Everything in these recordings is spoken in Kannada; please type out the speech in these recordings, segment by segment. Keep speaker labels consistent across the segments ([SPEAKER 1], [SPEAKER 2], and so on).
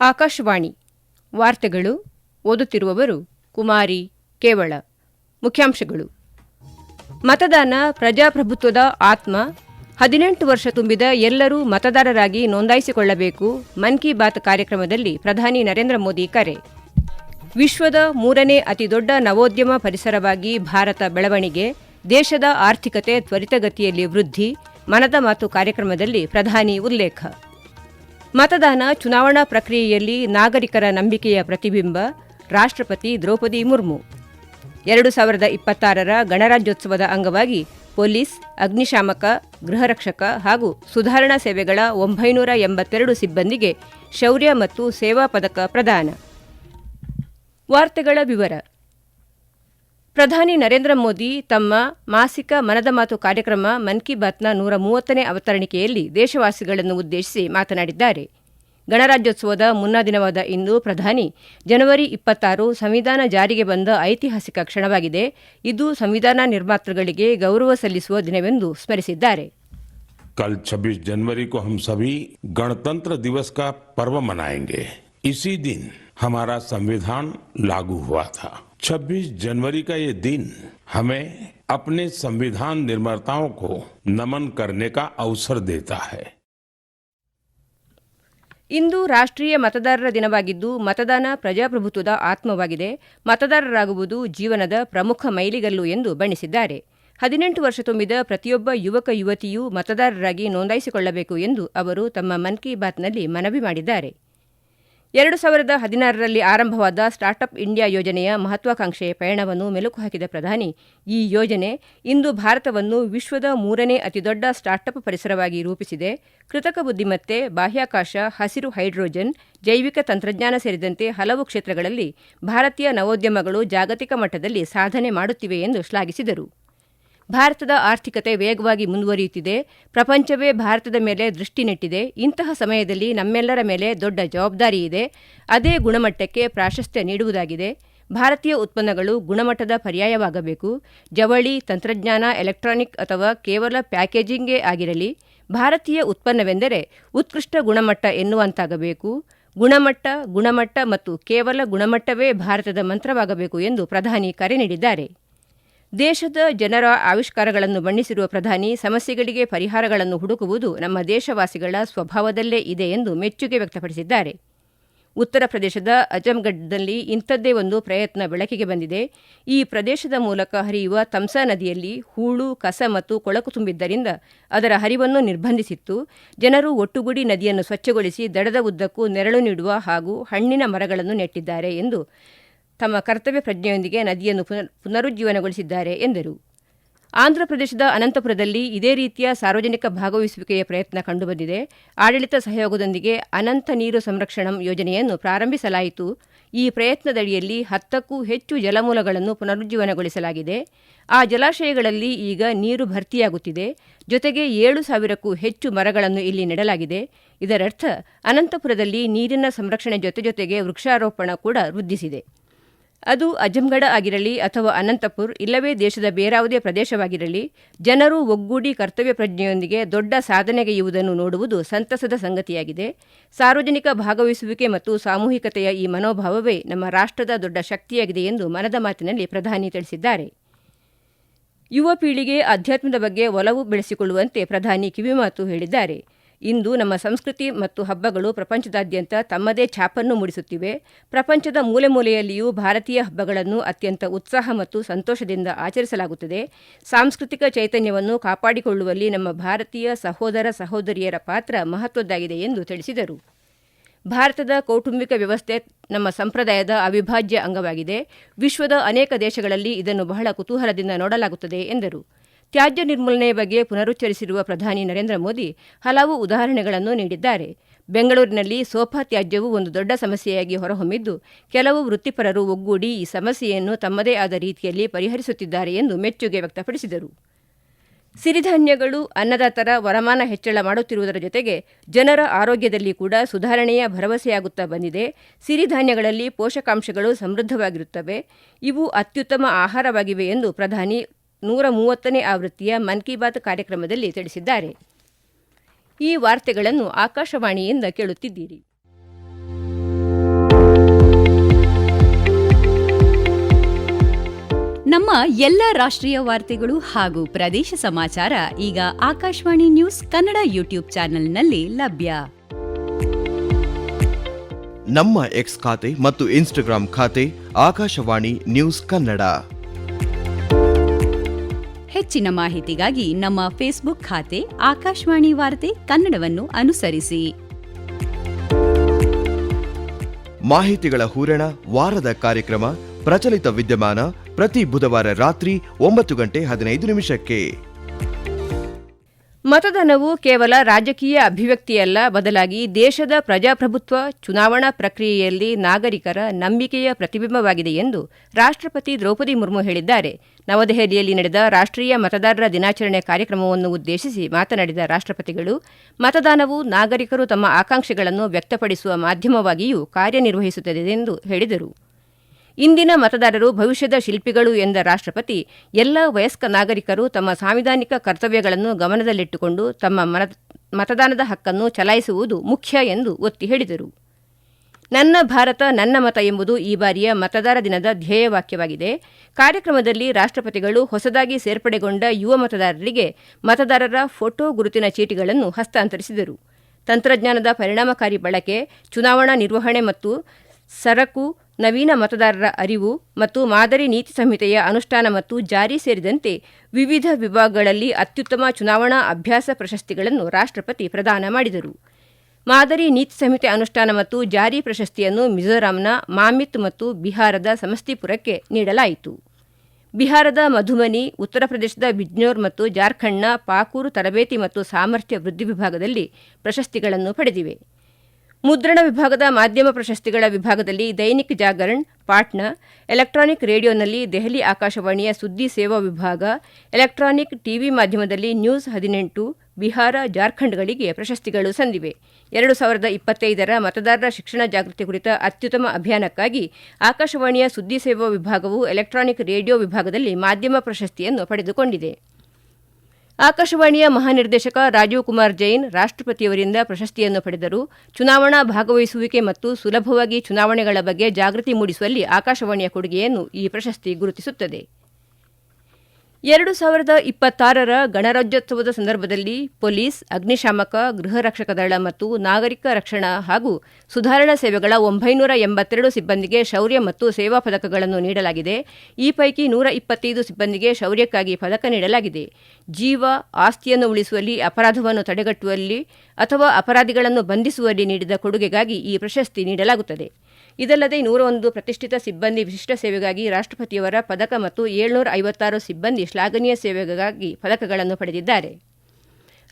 [SPEAKER 1] ಆಕಾಶವಾಣಿ ವಾರ್ತೆಗಳು ಓದುತ್ತಿರುವವರು ಕುಮಾರಿ ಕೇವಳ. ಮುಖ್ಯಾಂಶಗಳು. ಮತದಾನ ಪ್ರಜಾಪ್ರಭುತ್ವದ ಆತ್ಮ. ಹದಿನೆಂಟು ವರ್ಷ ತುಂಬಿದ ಎಲ್ಲರೂ ಮತದಾರರಾಗಿ ನೋಂದಾಯಿಸಿಕೊಳ್ಳಬೇಕು. ಮನ್ ಕಿ ಬಾತ್ ಕಾರ್ಯಕ್ರಮದಲ್ಲಿ ಪ್ರಧಾನಿ ನರೇಂದ್ರ ಮೋದಿ ಕರೆ. ವಿಶ್ವದ ಮೂರನೇ ಅತಿದೊಡ್ಡ ನವೋದ್ಯಮ ಪರಿಸರವಾಗಿ ಭಾರತ ಬೆಳವಣಿಗೆ. ದೇಶದ ಆರ್ಥಿಕತೆ ತ್ವರಿತಗತಿಯಲ್ಲಿ ವೃದ್ಧಿ. ಮನದ ಮಾತು ಕಾರ್ಯಕ್ರಮದಲ್ಲಿ ಪ್ರಧಾನಿ ಉಲ್ಲೇಖ. ಮತದಾನ ಚುನಾವಣಾ ಪ್ರಕ್ರಿಯೆಯಲ್ಲಿ ನಾಗರಿಕರ ನಂಬಿಕೆಯ ಪ್ರತಿಬಿಂಬ, ರಾಷ್ಟ್ರಪತಿ ದ್ರೌಪದಿ ಮುರ್ಮು. ಎರಡು ಸಾವಿರದ ಇಪ್ಪತ್ತಾರರ ಗಣರಾಜ್ಯೋತ್ಸವದ ಅಂಗವಾಗಿ ಪೊಲೀಸ್, ಅಗ್ನಿಶಾಮಕ, ಗೃಹರಕ್ಷಕ ಹಾಗೂ ಸುಧಾರಣಾ ಸೇವೆಗಳ ಒಂಬೈನೂರ ಎಂಬತ್ತೆರಡು ಸಿಬ್ಬಂದಿಗೆ ಶೌರ್ಯ ಮತ್ತು ಸೇವಾ ಪದಕ ಪ್ರದಾನ. ವಾರ್ತೆಗಳ ವಿವರ. ಪ್ರಧಾನಿ ನರೇಂದ್ರ ಮೋದಿ ತಮ್ಮ ಮಾಸಿಕ ಮನದ ಮಾತು ಕಾರ್ಯಕ್ರಮ ಮನ್ ಕಿ ಬಾತ್ನ ನೂರ ಮೂವತ್ತನೇ ಅವತರಣಿಕೆಯಲ್ಲಿ ದೇಶವಾಸಿಗಳನ್ನು ಉದ್ದೇಶಿಸಿ ಮಾತನಾಡಿದ್ದಾರೆ ಗಣರಾಜ್ಯೋತ್ಸವದ ಮುನ್ನಾ ದಿನವಾದ ಇಂದು ಪ್ರಧಾನಿ ಜನವರಿ ಇಪ್ಪತ್ತಾರು ಸಂವಿಧಾನ ಜಾರಿಗೆ ಬಂದ ಐತಿಹಾಸಿಕ ಕ್ಷಣವಾಗಿದೆ ಇದು ಸಂವಿಧಾನ ನಿರ್ಮಾತೃಗಳಿಗೆ ಗೌರವ ಸಲ್ಲಿಸುವ ದಿನವೆಂದು ಸ್ಮರಿಸಿದ್ದಾರೆ
[SPEAKER 2] कल 26 जनवरी को हम सभी गणतंत्र दिवस का पर्व मनाएंगे इसी दिन हमारा संविधान लागू हुआ था 26 जनवरी का ये दिन हमें अपने संविधान निर्माताओं को नमन करने का अवसर देता है
[SPEAKER 1] ಇಂದು ರಾಷ್ಟ್ರೀಯ ಮತದಾರರ ದಿನವಾಗಿದ್ದು ಮತದಾನ ಪ್ರಜಾಪ್ರಭುತ್ವದ ಆತ್ಮವಾಗಿದೆ ಮತದಾರರಾಗುವುದು ಜೀವನದ ಪ್ರಮುಖ ಮೈಲಿಗಲ್ಲು ಎಂದು ಬಣ್ಣಿಸಿದ್ದಾರೆ ಹದಿನೆಂಟು ವರ್ಷ ತುಂಬಿದ ಪ್ರತಿಯೊಬ್ಬ ಯುವಕ ಯುವತಿಯೂ ಮತದಾರರಾಗಿ ನೋಂದಾಯಿಸಿಕೊಳ್ಳಬೇಕು ಎಂದು ಅವರು ತಮ್ಮ ಮನ್ ಕಿ ಬಾತ್ನಲ್ಲಿ ಮನವಿ ಮಾಡಿದ್ದಾರೆ ಎರಡು ಸಾವಿರದ ಹದಿನಾರರಲ್ಲಿ ಆರಂಭವಾದ ಸ್ಟಾರ್ಟ್ಅಪ್ ಇಂಡಿಯಾ ಯೋಜನೆಯ ಮಹತ್ವಾಕಾಂಕ್ಷೆ ಪಯಣವನ್ನು ಮೆಲುಕು ಹಾಕಿದ ಪ್ರಧಾನಿ, ಈ ಯೋಜನೆ ಇಂದು ಭಾರತವನ್ನು ವಿಶ್ವದ ಮೂರನೇ ಅತಿದೊಡ್ಡ ಸ್ಟಾರ್ಟ್ಅಪ್ ಪರಿಸರವಾಗಿ ರೂಪಿಸಿದೆ. ಕೃತಕ ಬುದ್ದಿಮತ್ತೆ ಬಾಹ್ಯಾಕಾಶ, ಹಸಿರು ಹೈಡ್ರೋಜನ್, ಜೈವಿಕ ತಂತ್ರಜ್ಞಾನ ಸೇರಿದಂತೆ ಹಲವು ಕ್ಷೇತ್ರಗಳಲ್ಲಿ ಭಾರತೀಯ ನವೋದ್ಯಮಗಳು ಜಾಗತಿಕ ಮಟ್ಟದಲ್ಲಿ ಸಾಧನೆ ಮಾಡುತ್ತಿವೆ ಎಂದು ಶ್ಲಾಘಿಸಿದರು. ಭಾರತದ ಆರ್ಥಿಕತೆ ವೇಗವಾಗಿ ಮುಂದುವರಿಯುತ್ತಿದೆ. ಪ್ರಪಂಚವೇ ಭಾರತದ ಮೇಲೆ ದೃಷ್ಟಿ ನೆಟ್ಟಿದೆ. ಇಂತಹ ಸಮಯದಲ್ಲಿ ನಮ್ಮೆಲ್ಲರ ಮೇಲೆ ದೊಡ್ಡ ಜವಾಬ್ದಾರಿ ಇದೆ. ಅದೇ ಗುಣಮಟ್ಟಕ್ಕೆ ಪ್ರಾಶಸ್ತ್ಯ ನೀಡುವುದಾಗಿದೆ. ಭಾರತೀಯ ಉತ್ಪನ್ನಗಳು ಗುಣಮಟ್ಟದ ಪರ್ಯಾಯವಾಗಬೇಕು. ಜವಳಿ, ತಂತ್ರಜ್ಞಾನ, ಎಲೆಕ್ಟ್ರಾನಿಕ್ ಅಥವಾ ಕೇವಲ ಪ್ಯಾಕೇಜಿಂಗೇ ಆಗಿರಲಿ. ಭಾರತೀಯ ಉತ್ಪನ್ನವೆಂದರೆ ಉತ್ಕೃಷ್ಟ ಗುಣಮಟ್ಟ ಎನ್ನುವಂತಾಗಬೇಕು. ಗುಣಮಟ್ಟ ಗುಣಮಟ್ಟ ಮತ್ತು ಕೇವಲ ಗುಣಮಟ್ಟವೇ ಭಾರತದ ಮಂತ್ರವಾಗಬೇಕು ಎಂದು ಪ್ರಧಾನಿ ಕರೆ ನೀಡಿದ್ದಾರೆ. ದೇಶದ ಜನರ ಆವಿಷ್ಕಾರಗಳನ್ನು ಬಣ್ಣಿಸಿರುವ ಪ್ರಧಾನಿ ಸಮಸ್ಯೆಗಳಿಗೆ ಪರಿಹಾರಗಳನ್ನು ಹುಡುಕುವುದು ನಮ್ಮ ದೇಶವಾಸಿಗಳ ಸ್ವಭಾವದಲ್ಲೇ ಇದೆ ಎಂದು ಮೆಚ್ಚುಗೆ ವ್ಯಕ್ತಪಡಿಸಿದ್ದಾರೆ. ಉತ್ತರ ಪ್ರದೇಶದ ಅಜಮ್ಗಢದಲ್ಲಿ ಇಂಥದ್ದೇ ಒಂದು ಪ್ರಯತ್ನ ಬೆಳಕಿಗೆ ಬಂದಿದೆ. ಈ ಪ್ರದೇಶದ ಮೂಲಕ ಹರಿಯುವ ತಮ್ಸಾ ನದಿಯಲ್ಲಿ ಹೂಳು, ಕಸ ಮತ್ತು ಕೊಳಕು ತುಂಬಿದ್ದರಿಂದ ಅದರ ಹರಿವನ್ನು ನಿರ್ಬಂಧಿಸಿತ್ತು. ಜನರು ಒಟ್ಟುಗೂಡಿ ನದಿಯನ್ನು ಸ್ವಚ್ಛಗೊಳಿಸಿ ದಡದ ಉದ್ದಕ್ಕೂ ನೆರಳು ನೀಡುವ ಹಾಗೂ ಹಣ್ಣಿನ ಮರಗಳನ್ನು ನೆಟ್ಟಿದ್ದಾರೆ ಎಂದು ತಮ್ಮ ಕರ್ತವ್ಯ ಪ್ರಜ್ಞೆಯೊಂದಿಗೆ ನದಿಯನ್ನು ಪುನರ್, ಪುನರುಜ್ಜೀವನಗೊಳಿಸಿದ್ದಾರೆ ಎಂದರು. ಆಂಧ್ರಪ್ರದೇಶದ ಅನಂತಪುರದಲ್ಲಿ ಇದೇ ರೀತಿಯ ಸಾರ್ವಜನಿಕ ಭಾಗವಹಿಸುವಿಕೆಯ ಪ್ರಯತ್ನ ಕಂಡುಬಂದಿದೆ. ಆಡಳಿತ ಸಹಯೋಗದೊಂದಿಗೆ ಅನಂತ ನೀರು ಸಂರಕ್ಷಣಂ ಯೋಜನೆಯನ್ನು ಪ್ರಾರಂಭಿಸಲಾಯಿತು. ಈ ಪ್ರಯತ್ನದಡಿಯಲ್ಲಿ ಹತ್ತಕ್ಕೂ ಹೆಚ್ಚು ಜಲಮೂಲಗಳನ್ನು ಪುನರುಜ್ಜೀವನಗೊಳಿಸಲಾಗಿದೆ. ಆ ಜಲಾಶಯಗಳಲ್ಲಿ ಈಗ ನೀರು ಭರ್ತಿಯಾಗುತ್ತಿದೆ. ಜೊತೆಗೆ ಏಳು ಸಾವಿರಕ್ಕೂ ಹೆಚ್ಚು ಮರಗಳನ್ನು ಇಲ್ಲಿ ನೆಡಲಾಗಿದೆ. ಇದರರ್ಥ, ಅನಂತಪುರದಲ್ಲಿ ನೀರಿನ ಸಂರಕ್ಷಣೆ ಜೊತೆ ಜೊತೆಗೆ ವೃಕ್ಷಾರೋಪಣ ಕೂಡ ವೃದ್ಧಿಸಿದೆ. ಅದು ಅಜಂಗಢ ಆಗಿರಲಿ ಅಥವಾ ಅನಂತಪುರ್, ಇಲ್ಲವೇ ದೇಶದ ಬೇರಾವುದೇ ಪ್ರದೇಶವಾಗಿರಲಿ, ಜನರು ಒಗ್ಗೂಡಿ ಕರ್ತವ್ಯ ಪ್ರಜ್ಞೆಯೊಂದಿಗೆ ದೊಡ್ಡ ಸಾಧನೆಗೈಯುವುದನ್ನು ನೋಡುವುದು ಸಂತಸದ ಸಂಗತಿಯಾಗಿದೆ. ಸಾರ್ವಜನಿಕ ಭಾಗವಹಿಸುವಿಕೆ ಮತ್ತು ಸಾಮೂಹಿಕತೆಯ ಈ ಮನೋಭಾವವೇ ನಮ್ಮ ರಾಷ್ಟ್ರದ ದೊಡ್ಡ ಶಕ್ತಿಯಾಗಿದೆ ಎಂದು ಮನದ ಮಾತಿನಲ್ಲಿ ಪ್ರಧಾನಿ ತಿಳಿಸಿದ್ದಾರೆ. ಯುವ ಪೀಳಿಗೆ ಅಧ್ಯಾತ್ಮದ ಬಗ್ಗೆ ಒಲವು ಬೆಳೆಸಿಕೊಳ್ಳುವಂತೆ ಪ್ರಧಾನಿ ಕಿವಿಮಾತು ಹೇಳಿದ್ದಾರೆ. ಇಂದು ನಮ್ಮ ಸಂಸ್ಕೃತಿ ಮತ್ತು ಹಬ್ಬಗಳು ಪ್ರಪಂಚದಾದ್ಯಂತ ತಮ್ಮದೇ ಛಾಪನ್ನು ಮೂಡಿಸುತ್ತಿವೆ. ಪ್ರಪಂಚದ ಮೂಲೆ ಮೂಲೆಯಲ್ಲಿಯೂ ಭಾರತೀಯ ಹಬ್ಬಗಳನ್ನು ಅತ್ಯಂತ ಉತ್ಸಾಹ ಮತ್ತು ಸಂತೋಷದಿಂದ ಆಚರಿಸಲಾಗುತ್ತದೆ. ಸಾಂಸ್ಕೃತಿಕ ಚೈತನ್ಯವನ್ನು ಕಾಪಾಡಿಕೊಳ್ಳುವಲ್ಲಿ ನಮ್ಮ ಭಾರತೀಯ ಸಹೋದರ ಸಹೋದರಿಯರ ಪಾತ್ರ ಮಹತ್ವದ್ದಾಗಿದೆ ಎಂದು ತಿಳಿಸಿದರು. ಭಾರತದ ಕೌಟುಂಬಿಕ ವ್ಯವಸ್ಥೆ ನಮ್ಮ ಸಂಪ್ರದಾಯದ ಅವಿಭಾಜ್ಯ ಅಂಗವಾಗಿದೆ. ವಿಶ್ವದ ಅನೇಕ ದೇಶಗಳಲ್ಲಿ ಇದನ್ನು ಬಹಳ ಕುತೂಹಲದಿಂದ ನೋಡಲಾಗುತ್ತದೆ ಎಂದರು. ತ್ಯಾಜ್ಯ ನಿರ್ಮೂಲನೆ ಬಗ್ಗೆ ಪುನರುಚ್ಚರಿಸಿರುವ ಪ್ರಧಾನಿ ನರೇಂದ್ರ ಮೋದಿ ಹಲವು ಉದಾಹರಣೆಗಳನ್ನು ನೀಡಿದ್ದಾರೆ. ಬೆಂಗಳೂರಿನಲ್ಲಿ ಸೋಫಾ ತ್ಯಾಜ್ಯವು ಒಂದು ದೊಡ್ಡ ಸಮಸ್ಯೆಯಾಗಿ ಹೊರಹೊಮ್ಮಿದ್ದು, ಕೆಲವು ವೃತ್ತಿಪರರು ಒಗ್ಗೂಡಿ ಈ ಸಮಸ್ಯೆಯನ್ನು ತಮ್ಮದೇ ಆದ ರೀತಿಯಲ್ಲಿ ಪರಿಹರಿಸುತ್ತಿದ್ದಾರೆ ಎಂದು ಮೆಚ್ಚುಗೆ ವ್ಯಕ್ತಪಡಿಸಿದರು. ಸಿರಿಧಾನ್ಯಗಳು, ಅನ್ನದಾತರ ವರಮಾನ ಹೆಚ್ಚಳ ಮಾಡುತ್ತಿರುವುದರ ಜೊತೆಗೆ ಜನರ ಆರೋಗ್ಯದಲ್ಲಿ ಕೂಡ ಸುಧಾರಣೆಯ ಭರವಸೆಯಾಗುತ್ತಾ ಬಂದಿದೆ. ಸಿರಿಧಾನ್ಯಗಳಲ್ಲಿ ಪೋಷಕಾಂಶಗಳು ಸಮೃದ್ಧವಾಗಿರುತ್ತವೆ. ಇವು ಅತ್ಯುತ್ತಮ ಆಹಾರವಾಗಿವೆ ಎಂದು ಪ್ರಧಾನಿ ನೂರ ಮೂವತ್ತನೇ ಆವೃತ್ತಿಯ ಮನ್ ಕಿ ಬಾತ್ ಕಾರ್ಯಕ್ರಮದಲ್ಲಿ ತಿಳಿಸಿದ್ದಾರೆ. ಈ ವಾರ್ತೆಗಳನ್ನು ಆಕಾಶವಾಣಿಯಿಂದ ಕೇಳುತ್ತಿದ್ದೀರಿ.
[SPEAKER 3] ನಮ್ಮ ಎಲ್ಲ ರಾಷ್ಟ್ರೀಯ ವಾರ್ತೆಗಳು ಹಾಗೂ ಪ್ರದೇಶ ಸಮಾಚಾರ ಈಗ ಆಕಾಶವಾಣಿ ನ್ಯೂಸ್ ಕನ್ನಡ ಯೂಟ್ಯೂಬ್ ಚಾನೆಲ್ನಲ್ಲಿ ಲಭ್ಯ.
[SPEAKER 4] ನಮ್ಮ ಎಕ್ಸ್ ಖಾತೆ ಮತ್ತು ಇನ್ಸ್ಟಾಗ್ರಾಮ್ ಖಾತೆ ಆಕಾಶವಾಣಿ ನ್ಯೂಸ್ ಕನ್ನಡ.
[SPEAKER 3] ಹೆಚ್ಚಿನ ಮಾಹಿತಿಗಾಗಿ ನಮ್ಮ ಫೇಸ್ಬುಕ್ ಖಾತೆ ಆಕಾಶವಾಣಿ ವಾರ್ತೆ ಕನ್ನಡವನ್ನು ಅನುಸರಿಸಿ.
[SPEAKER 4] ಮಾಹಿತಿಗಳ ಹೂರಣ ವಾರದ ಕಾರ್ಯಕ್ರಮ ಪ್ರಚಲಿತ ವಿದ್ಯಮಾನ ಪ್ರತಿ ಬುಧವಾರ ರಾತ್ರಿ ಒಂಬತ್ತು ಗಂಟೆ ಹದಿನೈದು ನಿಮಿಷಕ್ಕೆ.
[SPEAKER 1] ಮತದಾನವು ಕೇವಲ ರಾಜಕೀಯ ಅಭಿವ್ಯಕ್ತಿಯಲ್ಲ, ಬದಲಾಗಿ ದೇಶದ ಪ್ರಜಾಪ್ರಭುತ್ವ, ಚುನಾವಣಾ ಪ್ರಕ್ರಿಯೆಯಲ್ಲಿ ನಾಗರಿಕರ ನಂಬಿಕೆಯ ಪ್ರತಿಬಿಂಬವಾಗಿದೆ ಎಂದು ರಾಷ್ಟ್ರಪತಿ ದ್ರೌಪದಿ ಮುರ್ಮು ಹೇಳಿದ್ದಾರೆ. ನವದೆಹಲಿಯಲ್ಲಿ ನಡೆದ ರಾಷ್ಟ್ರೀಯ ಮತದಾರರ ದಿನಾಚರಣೆ ಕಾರ್ಯಕ್ರಮವನ್ನು ಉದ್ದೇಶಿಸಿ ಮಾತನಾಡಿದ ರಾಷ್ಟ್ರಪತಿಗಳು, ಮತದಾನವು ನಾಗರಿಕರು ತಮ್ಮ ಆಕಾಂಕ್ಷೆಗಳನ್ನು ವ್ಯಕ್ತಪಡಿಸುವ ಮಾಧ್ಯಮವಾಗಿಯೂ ಕಾರ್ಯನಿರ್ವಹಿಸುತ್ತದೆ ಎಂದು ಹೇಳಿದರು. ಇಂದಿನ ಮತದಾರರು ಭವಿಷ್ಯದ ಶಿಲ್ಪಿಗಳು ಎಂದ ರಾಷ್ಟ್ರಪತಿ, ಎಲ್ಲ ವಯಸ್ಕ ನಾಗರಿಕರು ತಮ್ಮ ಸಾಂವಿಧಾನಿಕ ಕರ್ತವ್ಯಗಳನ್ನು ಗಮನದಲ್ಲಿಟ್ಟುಕೊಂಡು ತಮ್ಮ ಮತದಾನದ ಹಕ್ಕನ್ನು ಚಲಾಯಿಸುವುದು ಮುಖ್ಯ ಎಂದು ಒತ್ತಿ ಹೇಳಿದರು. ನನ್ನ ಭಾರತ, ನನ್ನ ಮತ ಎಂಬುದು ಈ ಬಾರಿಯ ಮತದಾರ ದಿನದ ಧ್ಯೇಯವಾಕ್ಯವಾಗಿದೆ ಕಾರ್ಯಕ್ರಮದಲ್ಲಿ ರಾಷ್ಟ್ರಪತಿಗಳು ಹೊಸದಾಗಿ ಸೇರ್ಪಡೆಗೊಂಡ ಯುವ ಮತದಾರರಿಗೆ ಮತದಾರರ ಫೋಟೋ ಗುರುತಿನ ಚೀಟಿಗಳನ್ನು ಹಸ್ತಾಂತರಿಸಿದರು. ತಂತ್ರಜ್ಞಾನದ ಪರಿಣಾಮಕಾರಿ ಬಳಕೆ, ಚುನಾವಣಾ ನಿರ್ವಹಣೆ ಮತ್ತು ಸರಕು ನವೀನ ಮತದಾರರ ಅರಿವು ಮತ್ತು ಮಾದರಿ ನೀತಿ ಸಂಹಿತೆಯ ಅನುಷ್ಠಾನ ಮತ್ತು ಜಾರಿ ಸೇರಿದಂತೆ ವಿವಿಧ ವಿಭಾಗಗಳಲ್ಲಿ ಅತ್ಯುತ್ತಮ ಚುನಾವಣಾ ಅಭ್ಯಾಸ ಪ್ರಶಸ್ತಿಗಳನ್ನು ರಾಷ್ಟ್ರಪತಿ ಪ್ರದಾನ ಮಾಡಿದರು. ಮಾದರಿ ನೀತಿ ಸಂಹಿತೆ ಅನುಷ್ಠಾನ ಮತ್ತು ಜಾರಿ ಪ್ರಶಸ್ತಿಯನ್ನು ಮಿಜೋರಾಂನ ಮಾಮಿತ್ ಮತ್ತು ಬಿಹಾರದ ಸಮಸ್ತಿಪುರಕ್ಕೆ ನೀಡಲಾಯಿತು. ಬಿಹಾರದ ಮಧುಮನಿ, ಉತ್ತರ ಪ್ರದೇಶದ ಬಿಜ್ನೋರ್ ಮತ್ತು ಜಾರ್ಖಂಡ್ನ ಪಾಕೂರು ತರಬೇತಿ ಮತ್ತು ಸಾಮರ್ಥ್ಯ ವೃದ್ಧಿ ವಿಭಾಗದಲ್ಲಿ ಪ್ರಶಸ್ತಿಗಳನ್ನು ಪಡೆದಿವೆ. ಮುದ್ರಣ ವಿಭಾಗದ ಮಾಧ್ಯಮ ಪ್ರಶಸ್ತಿಗಳ ವಿಭಾಗದಲ್ಲಿ ದೈನಿಕ್ ಜಾಗರಣ್, ಪಾಟ್ನಾ, ಎಲೆಕ್ಟ್ರಾನಿಕ್ ರೇಡಿಯೋನಲ್ಲಿ ದೆಹಲಿ ಆಕಾಶವಾಣಿಯ ಸುದ್ದಿ ಸೇವಾ ವಿಭಾಗ, ಎಲೆಕ್ಟ್ರಾನಿಕ್ ಟಿವಿ ಮಾಧ್ಯಮದಲ್ಲಿ ನ್ಯೂಸ್ ಹದಿನೆಂಟು, ಬಿಹಾರ, ಜಾರ್ಖಂಡ್ಗಳಿಗೆ ಪ್ರಶಸ್ತಿಗಳು ಸಂದಿವೆ. ಎರಡು ಸಾವಿರದ ಇಪ್ಪತ್ತೈದರ ಮತದಾರರ ಶಿಕ್ಷಣ ಜಾಗೃತಿ ಕುರಿತ ಅತ್ಯುತ್ತಮ ಅಭಿಯಾನಕ್ಕಾಗಿ ಆಕಾಶವಾಣಿಯ ಸುದ್ದಿ ಸೇವಾ ವಿಭಾಗವು ಎಲೆಕ್ಟ್ರಾನಿಕ್ ರೇಡಿಯೋ ವಿಭಾಗದಲ್ಲಿ ಮಾಧ್ಯಮ ಪ್ರಶಸ್ತಿಯನ್ನು ಪಡೆದುಕೊಂಡಿದೆ. ಆಕಾಶವಾಣಿಯ ಮಹಾನಿರ್ದೇಶಕ ರಾಜೀವ್ ಕುಮಾರ್ ಜೈನ್ ರಾಷ್ಟ್ರಪತಿಯವರಿಂದ ಪ್ರಶಸ್ತಿಯನ್ನು ಪಡೆದರು. ಚುನಾವಣಾ ಭಾಗವಹಿಸುವಿಕೆ ಮತ್ತು ಸುಲಭವಾಗಿ ಚುನಾವಣೆಗಳ ಬಗ್ಗೆ ಜಾಗೃತಿ ಮೂಡಿಸುವಲ್ಲಿ ಆಕಾಶವಾಣಿಯ ಕೊಡುಗೆಯನ್ನು ಈ ಪ್ರಶಸ್ತಿ ಗುರುತಿಸುತ್ತದೆ. ಎರಡು ಸಾವಿರದ ಇಪ್ಪತ್ತಾರರ ಗಣರಾಜ್ಯೋತ್ಸವದ ಸಂದರ್ಭದಲ್ಲಿ ಪೊಲೀಸ್, ಅಗ್ನಿಶಾಮಕ, ಗೃಹ ರಕ್ಷಕ ದಳ ಮತ್ತು ನಾಗರಿಕ ರಕ್ಷಣಾ ಹಾಗೂ ಸುಧಾರಣಾ ಸೇವೆಗಳ ಒಂಬೈನೂರ ಎಂಬತ್ತೆರಡು ಸಿಬ್ಬಂದಿಗೆ ಶೌರ್ಯ ಮತ್ತು ಸೇವಾ ಪದಕಗಳನ್ನು ನೀಡಲಾಗಿದೆ. ಈ ಪೈಕಿ ನೂರ ಇಪ್ಪತ್ತೈದು ಸಿಬ್ಬಂದಿಗೆ ಶೌರ್ಯಕ್ಕಾಗಿ ಪದಕ ನೀಡಲಾಗಿದೆ. ಜೀವ, ಆಸ್ತಿಯನ್ನು ಉಳಿಸುವಲ್ಲಿ, ಅಪರಾಧವನ್ನು ತಡೆಗಟ್ಟುವಲ್ಲಿ ಅಥವಾ ಅಪರಾಧಿಗಳನ್ನು ಬಂಧಿಸುವಲ್ಲಿ ನೀಡಿದ ಕೊಡುಗೆಗಾಗಿ ಈ ಪ್ರಶಸ್ತಿ ನೀಡಲಾಗುತ್ತದೆ. ಇದಲ್ಲದೆ ನೂರ ಒಂದು ಪ್ರತಿಷ್ಠಿತ ಸಿಬ್ಬಂದಿ ವಿಶಿಷ್ಟ ಸೇವೆಗಾಗಿ ರಾಷ್ಟ್ರಪತಿಯವರ ಪದಕ ಮತ್ತು ಏಳ್ನೂರ ಐವತ್ತಾರು ಸಿಬ್ಬಂದಿ ಶ್ಲಾಘನೀಯ ಸೇವೆಗಾಗಿ ಪದಕಗಳನ್ನು ಪಡೆದಿದ್ದಾರೆ.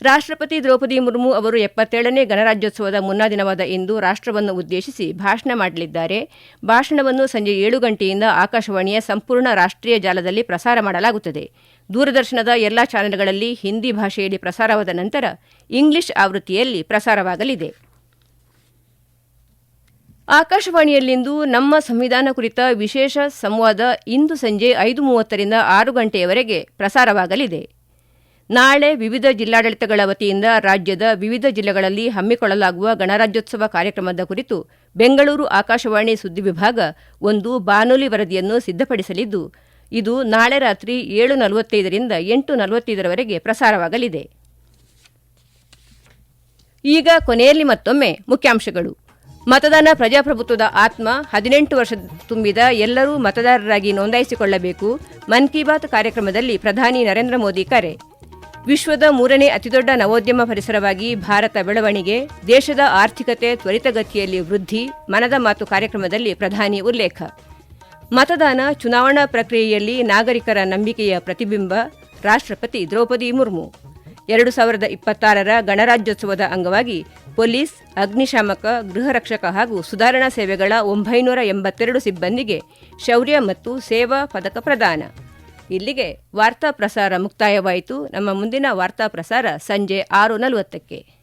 [SPEAKER 1] ರಾಷ್ಟ್ರಪತಿ ದ್ರೌಪದಿ ಮುರ್ಮು ಅವರು ಎಪ್ಪತ್ತೇಳನೇ ಗಣರಾಜ್ಯೋತ್ಸವದ ಮುನ್ನಾ ದಿನವಾದ ಇಂದು ರಾಷ್ಟ್ರವನ್ನು ಉದ್ದೇಶಿಸಿ ಭಾಷಣ ಮಾಡಲಿದ್ದಾರೆ. ಭಾಷಣವನ್ನು ಸಂಜೆ ಏಳು ಗಂಟೆಯಿಂದ ಆಕಾಶವಾಣಿಯ ಸಂಪೂರ್ಣ ರಾಷ್ಟ್ರೀಯ ಜಾಲದಲ್ಲಿ ಪ್ರಸಾರ ಮಾಡಲಾಗುತ್ತದೆ. ದೂರದರ್ಶನದ ಎಲ್ಲಾ ಚಾನೆಲ್ಗಳಲ್ಲಿ ಹಿಂದಿ ಭಾಷೆಯಲ್ಲಿ ಪ್ರಸಾರವಾದ ನಂತರ ಇಂಗ್ಲಿಷ್ ಆವೃತ್ತಿಯಲ್ಲಿ ಪ್ರಸಾರವಾಗಲಿದೆ. ಆಕಾಶವಾಣಿಯಲ್ಲಿಂದು ನಮ್ಮ ಸಂವಿಧಾನ ಕುರಿತ ವಿಶೇಷ ಸಂವಾದ ಇಂದು ಸಂಜೆ ಐದು ಮೂವತ್ತರಿಂದ ಆರು ಗಂಟೆಯವರೆಗೆ ಪ್ರಸಾರವಾಗಲಿದೆ. ನಾಳೆ ವಿವಿಧ ಜಿಲ್ಲಾಡಳಿತಗಳ ವತಿಯಿಂದ ರಾಜ್ಯದ ವಿವಿಧ ಜಿಲ್ಲೆಗಳಲ್ಲಿ ಹಮ್ಮಿಕೊಳ್ಳಲಾಗುವ ಗಣರಾಜ್ಯೋತ್ಸವ ಕಾರ್ಯಕ್ರಮದ ಕುರಿತು ಬೆಂಗಳೂರು ಆಕಾಶವಾಣಿ ಸುದ್ದಿ ವಿಭಾಗ ಒಂದು ಬಾನುಲಿ ವರದಿಯನ್ನು ಸಿದ್ಧಪಡಿಸಲಿದ್ದು, ಇದು ನಾಳೆ ರಾತ್ರಿ ಏಳು ನಲವತ್ತೈದರಿಂದ ಎಂಟು ನಲವತ್ತೈದರವರೆಗೆ ಪ್ರಸಾರವಾಗಲಿದೆ. ಈಗ ಕೊನೆಯಲ್ಲಿ ಮತ್ತೊಮ್ಮೆ ಮುಖ್ಯಾಂಶಗಳು. ಮತದಾನ ಪ್ರಜಾಪ್ರಭುತ್ವದ ಆತ್ಮ ಹದಿನೆಂಟು ವರ್ಷ ತುಂಬಿದ ಎಲ್ಲರೂ ಮತದಾರರಾಗಿ ನೋಂದಾಯಿಸಿಕೊಳ್ಳಬೇಕು. ಮನ್ ಕಿ ಬಾತ್ ಕಾರ್ಯಕ್ರಮದಲ್ಲಿ ಪ್ರಧಾನಿ ನರೇಂದ್ರ ಮೋದಿ ಕರೆ. ವಿಶ್ವದ ಮೂರನೇ ಅತಿದೊಡ್ಡ ನವೋದ್ಯಮ ಪರಿಸರವಾಗಿ ಭಾರತ ಬೆಳವಣಿಗೆ, ದೇಶದ ಆರ್ಥಿಕತೆ ತ್ವರಿತಗತಿಯಲ್ಲಿ ವೃದ್ಧಿ, ಮನದ ಮಾತು ಕಾರ್ಯಕ್ರಮದಲ್ಲಿ ಪ್ರಧಾನಿ ಉಲ್ಲೇಖ. ಮತದಾನ ಚುನಾವಣಾ ಪ್ರಕ್ರಿಯೆಯಲ್ಲಿ ನಾಗರಿಕರ ನಂಬಿಕೆಯ ಪ್ರತಿಬಿಂಬ, ರಾಷ್ಟ್ರಪತಿ ದ್ರೌಪದಿ ಮುರ್ಮು. ಎರಡು ಸಾವಿರದ ಇಪ್ಪತ್ತಾರರ ಗಣರಾಜ್ಯೋತ್ಸವದ ಅಂಗವಾಗಿ ಪೊಲೀಸ್, ಅಗ್ನಿಶಾಮಕ ಗೃಹ ರಕ್ಷಕ ಹಾಗೂ ಸುಧಾರಣಾ ಸೇವೆಗಳ ಒಂಬೈನೂರ ಎಂಬತ್ತೆರಡು ಸಿಬ್ಬಂದಿಗೆ ಶೌರ್ಯ ಮತ್ತು ಸೇವಾ ಪದಕ ಪ್ರದಾನ. ಇಲ್ಲಿಗೆ ವಾರ್ತಾ ಪ್ರಸಾರ ಮುಕ್ತಾಯವಾಯಿತು. ನಮ್ಮ ಮುಂದಿನ ವಾರ್ತಾ ಪ್ರಸಾರ ಸಂಜೆ ಆರು ನಲವತ್ತಕ್ಕೆ.